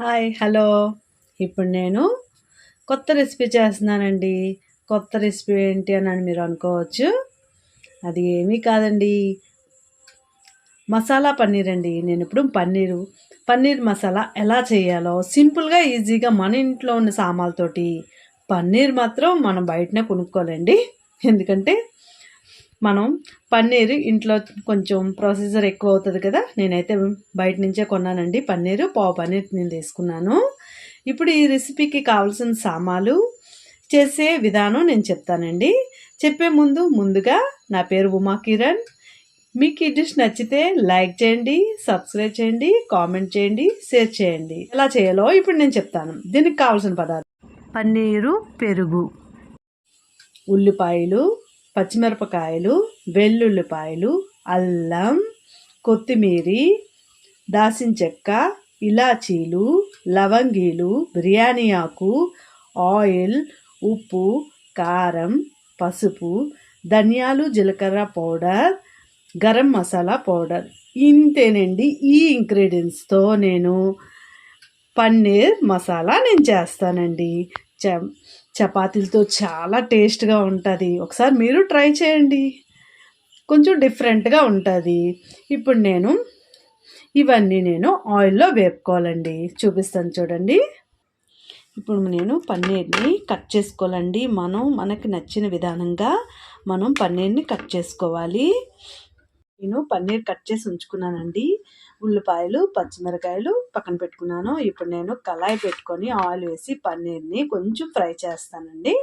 Hi hello. ఇప్పుడు నేను కొత్త రెసిపీ చేస్తున్నానండి. కొత్త రెసిపీ ఏంటి అని మీరు అనుకోవచ్చు. అది ఏమీ కాదండి. మసాలా పన్నీర్ అండి. నేను ఇప్పుడు పన్నీరు పన్నీర్ మసాలా ఎలా చేయాలో సింపుల్గా ఈజీగా మన ఇంట్లో ఉన్న సామాన్లతోటి పన్నీర్ మాత్రం మనం బయటనే కొనుక్కోవాలండి. ఎందుకంటే మనం పన్నీర్ ఇంట్లో కొంచెం ప్రొసీజర్ ఎక్కువ అవుతుంది కదా నేనైతే బయట నుంచే కొన్నానండి పన్నీరు పావు పన్నీర్ నేను తీసుకున్నాను. ఇప్పుడు ఈ రెసిపీకి కావాల్సిన సామాలు చేసే విధానం నేను చెప్తానండి. చెప్పే ముందు ముందుగా నా పేరు ఉమా కిరణ్ మీకు ఈ డిష్ నచ్చితే లైక్ చేయండి సబ్స్క్రైబ్ చేయండి కామెంట్ చేయండి షేర్ చేయండి. ఎలా చేయాలో ఇప్పుడు నేను చెప్తాను. దీనికి కావాల్సిన పదార్థం పన్నీరు పెరుగు ఉల్లిపాయలు పచ్చిమిరపకాయలు వెల్లుల్లిపాయలు అల్లం కొత్తిమీర దాసిన చెక్క ఇలాచీలు లవంగీలు బిర్యానీ ఆకు ఆయిల్ ఉప్పు కారం పసుపు ధనియాలు జీలకర్ర పౌడర్ గరం మసాలా పౌడర్. ఇంతేనండి ఈ ఇంగ్రీడియంట్స్తో నేను పన్నీర్ మసాలా నేను చేస్తానండి. చ చపాతీలతో చాలా టేస్ట్గా ఉంటుంది. ఒకసారి మీరు ట్రై చేయండి. కొంచెం డిఫరెంట్గా ఉంటుంది. ఇప్పుడు నేను ఇవన్నీ నేను ఆయిల్లో వేపుకోవాలండి. చూపిస్తాను చూడండి. ఇప్పుడు నేను పన్నీర్ని కట్ చేసుకోవాలండి. మనం మనకి నచ్చిన విధానంగా మనం పన్నీర్ని కట్ చేసుకోవాలి. నేను పన్నీర్ కట్ చేసి ఉంచుకున్నానండి. ఉల్లిపాయలు పచ్చిమిరకాయలు పక్కన పెట్టుకున్నాను. ఇప్పుడు నేను కళాయి పెట్టుకొని ఆయిల్ వేసి పన్నీర్ని కొంచెం ఫ్రై చేస్తానండి.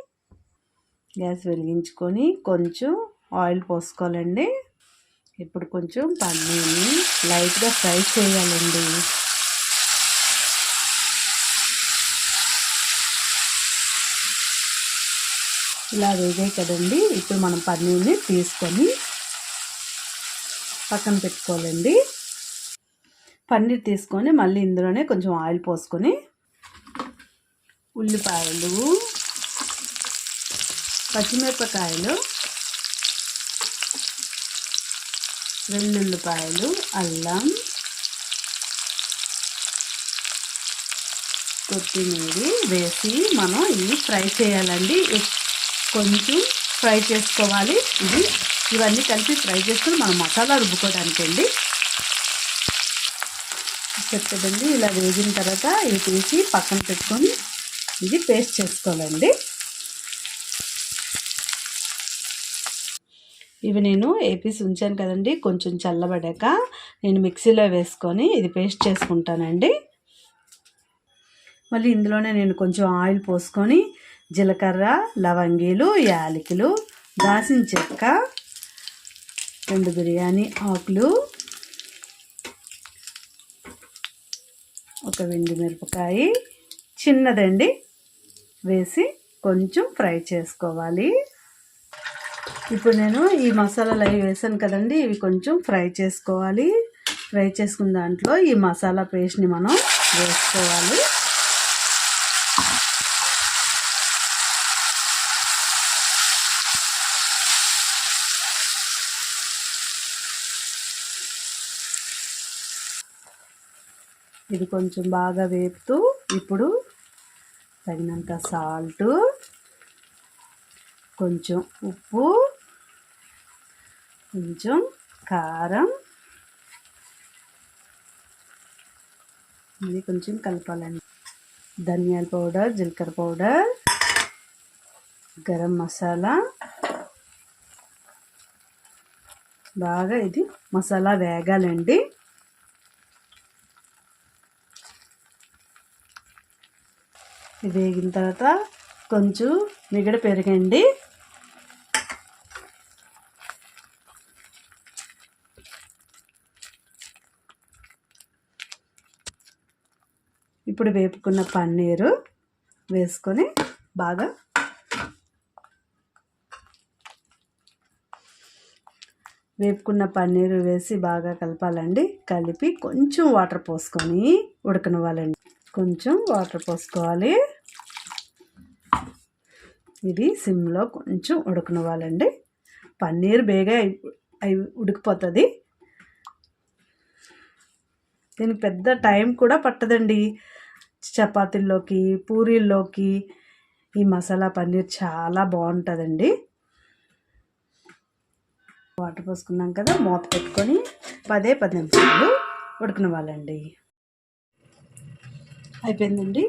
గ్యాస్ వెలిగించుకొని కొంచెం ఆయిల్ పోసుకోవాలండి. ఇప్పుడు కొంచెం పన్నీర్ని లైట్గా ఫ్రై చేయాలండి. ఇలా వేగాయి కదండి. ఇప్పుడు మనం పన్నీర్ని తీసుకొని పక్కన పెట్టుకోవాలండి. పన్నీర్ తీసుకొని మళ్ళీ ఇందులోనే కొంచెం ఆయిల్ పోసుకొని ఉల్లిపాయలు పచ్చిమిరపకాయలు వెల్లుల్లిపాయలు అల్లం కొత్తిమీర వేసి మనం ఇవి ఫ్రై చేయాలండి. కొంచెం ఫ్రై చేసుకోవాలి. ఇది ఇవన్నీ కలిపి ఫ్రై చేసుకొని మనం మసాలా రుబ్బుకోవడానికి అండి. చెప్తుందండి ఇలా వేగిన తర్వాత ఇవి తీసి పక్కన పెట్టుకొని ఇది పేస్ట్ చేసుకోవాలండి. ఇవి నేను ఏపీస్ ఉంచాను కదండి కొంచెం చల్లబడాక నేను మిక్సీలో వేసుకొని ఇది పేస్ట్ చేసుకుంటానండి. మళ్ళీ ఇందులోనే నేను కొంచెం ఆయిల్ పోసుకొని జీలకర్ర లవంగీలు యాలకులు దాసిన చెక్క రెండు బిర్యానీ ఆకులు ఒక వెండి మిరపకాయ చిన్నదండి వేసి కొంచెం ఫ్రై చేసుకోవాలి. ఇప్పుడు నేను ఈ మసాలాలు అవి వేసాను కదండి ఇవి కొంచెం ఫ్రై చేసుకోవాలి. ఫ్రై చేసుకున్న దాంట్లో ఈ మసాలా పేస్ట్ని మనం వేసుకోవాలి. ఇది కొంచెం బాగా వేపుతూ ఇప్పుడు తగినంత సాల్ట్ కొంచెం ఉప్పు కొంచెం కారం. ఇది కొంచెం కలపాలండి. ధనియాల పౌడర్ జీలకర్ర పౌడర్ గరం మసాలా. బాగా ఇది మసాలా వేగాలండి. వేగిన తర్వాత కొంచెం మిగడ పెరగండి. ఇప్పుడు వేపుకున్న పన్నీరు వేసుకొని బాగా వేపుకున్న పన్నీరు వేసి బాగా కలపాలండి. కలిపి కొంచెం వాటర్ పోసుకొని ఉడకనివ్వాలండి. కొంచెం వాటర్ పోసుకోవాలి. ఇది సిమ్లో కొంచెం ఉడకనివ్వాలండి పన్నీర్ బేగా అయి ఉడికిపోతుంది. దీనికి పెద్ద టైం కూడా పట్టదండి. చపాతీల్లోకి పూరీల్లోకి ఈ మసాలా పన్నీర్ చాలా బాగుంటుందండి. వాటర్ పోసుకున్నాం కదా మూత పెట్టుకొని పదే పది నిమిషాలు ఉడకనివ్వాలండి అయిపోయిందండి.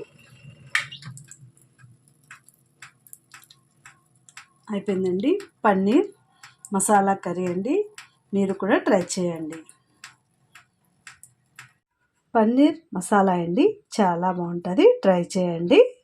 అయిపోయిందండి. పన్నీర్ మసాలా కర్రీ అండి. మీరు కూడా ట్రై చేయండి. పన్నీర్ మసాలా అండి. చాలా బాగుంటుంది. ట్రై చేయండి.